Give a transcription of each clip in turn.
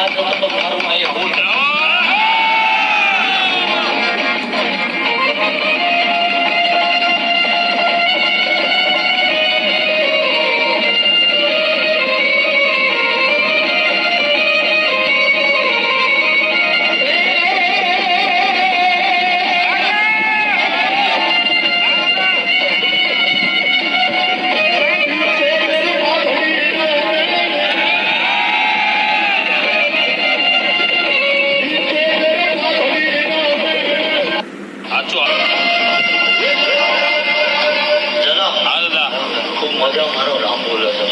આ તો મારું અહીંયા ભૂલ મજા મારો રામ બોલે છે.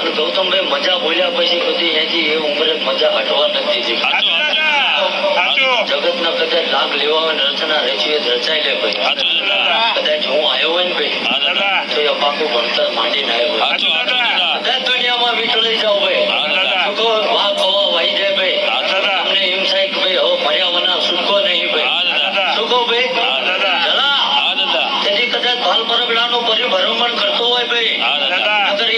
અને ગૌતમભાઈ મજા બોલ્યા પછી બધી એથી એ ઉંમરે મજા હટવા નથી જગત સાચું કદાચ લાભ લેવા હોય ને રચના રચી હોય તો રચાઈ લે ભાઈ. કદાચ હું આવ્યો હોય ને ભાઈ તો એ પાકું ભણતર માંડીને આવ્યો કદાચ દુનિયામાં વિઠળી જાવ ભાઈ.